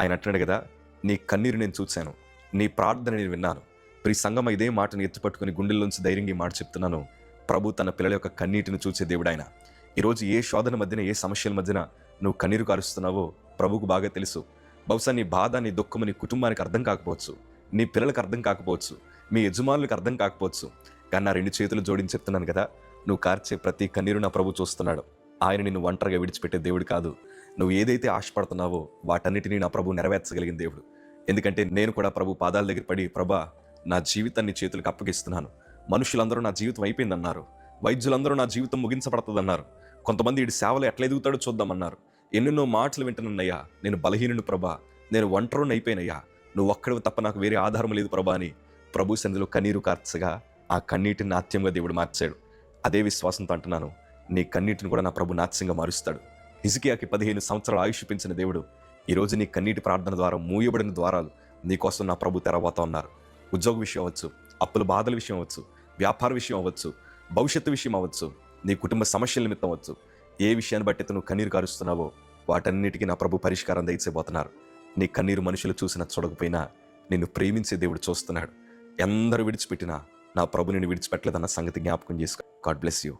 ఆయన అంటున్నాడు కదా నీ కన్నీరు నేను చూశాను నీ ప్రార్థన నేను విన్నాను. ప్రి సంగమ ఇదే మాటను ఎత్తుపట్టుకుని గుండెల్లోంచి ధైర్యంగా మాట చెప్తున్నాను. ప్రభు తన పిల్లల యొక్క కన్నీటిని చూసే దేవుడు ఆయన. ఈరోజు ఏ శోధన మధ్యన ఏ సమస్యల మధ్యన నువ్వు కన్నీరు కారుస్తున్నావో ప్రభుకు బాగా తెలుసు. బహుశా నీ బాధ నీ దుఃఖం నీ కుటుంబానికి అర్థం కాకపోవచ్చు. నీ పిల్లలకు అర్థం కాకపోవచ్చు. మీ యజమానులకు అర్థం కాకపోవచ్చు. కానీ నా రెండు చేతులు జోడించి చెప్తున్నాను కదా నువ్వు కార్చే ప్రతి కన్నీరు నా ప్రభు చూస్తున్నాడు. ఆయన నిన్ను ఒంటరిగా విడిచిపెట్టే దేవుడు కాదు. నువ్వు ఏదైతే ఆశపడుతున్నావో వాటన్నిటినీ నా ప్రభు నెరవేర్చగలిగిన దేవుడు. ఎందుకంటే నేను కూడా ప్రభు పాదాల దగ్గర పడి ప్రభా నా జీవితాన్ని చేతులకు అప్పగిస్తున్నాను. మనుషులందరూ నా జీవితం అయిపోయిందన్నారు. వైద్యులందరూ నా జీవితం ముగించబడుతుందన్నారు. కొంతమంది వీడి సేవలు ఎట్లా ఎదుగుతాడో చూద్దామన్నారు. ఎన్నెన్నో మాటలు వింటున్నానయ్యా. నేను బలహీనుడు ప్రభా. నేను ఒంటరుని అయిపోయినయ్యా. నువ్వు ఒక్కడివి తప్ప నాకు వేరే ఆధారం లేదు ప్రభా అని ప్రభు సంధిలో కన్నీరు కార్చగా ఆ కన్నీటిని నాట్యంగా దేవుడు మార్చాడు. అదే విశ్వాసంతో అంటున్నాను. నీ కన్నీటిని కూడా నా ప్రభు నాట్యంగా మారుస్తాడు. హిజికియాకి పదిహేను సంవత్సరాలు ఆయుష్ పెంచిన దేవుడు ఈరోజు నీ కన్నీటి ప్రార్థన ద్వారా మూయబడిన ద్వారాలు నీకోసం నా ప్రభు తెరవతా ఉన్నారు. ఉద్యోగ విషయం అవ్వచ్చు అప్పుల బాధల విషయం అవ్వచ్చు వ్యాపార విషయం అవ్వచ్చు భవిష్యత్తు విషయం అవ్వచ్చు నీ కుటుంబ సమస్యల నిమిత్తం అవ్వచ్చు ఏ విషయాన్ని బట్టి నువ్వు కన్నీరు కారుస్తున్నావో వాటన్నిటికీ నా ప్రభు పరిష్కారం దయచేయబోతున్నారు. నీ కన్నీరు మనుషులు చూసిన చూడకపోయినా నిన్ను ప్రేమించే దేవుడు చూస్తున్నాడు. ఎందరు విడిచిపెట్టినా నా ప్రభు నిన్ను విడిచిపెట్టలేదన్న సంగతి జ్ఞాపకం చేసుకో. God bless you